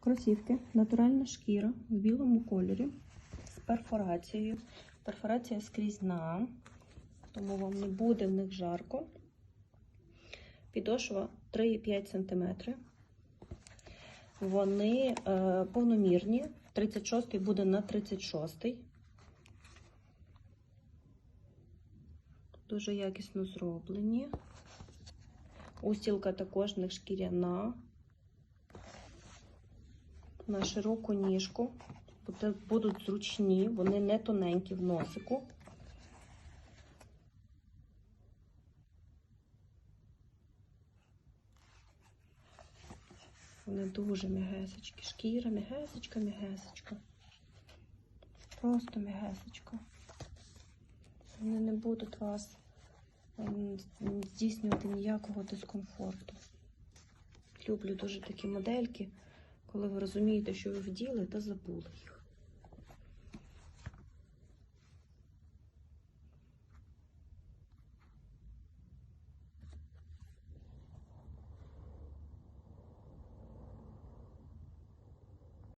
Кросівки, натуральна шкіра в білому кольорі з перфорацією. Перфорація скрізна, тому вам не буде в них жарко. Підошва 3,5 см. Вони е, повномірні. 36 буде на 36. Дуже якісно зроблені. Устілка також в них шкіряна. На широку ніжку. Будуть зручні, вони не тоненькі в носику. Вони дуже м'ягесечкі. Шкіра, м'ягесечка, м'ягесечка. Просто м'ягесечка. Вони не будуть вас ем, здійснювати ніякого дискомфорту. Люблю дуже такі модельки, коли ви розумієте, що ви вділи та забули їх.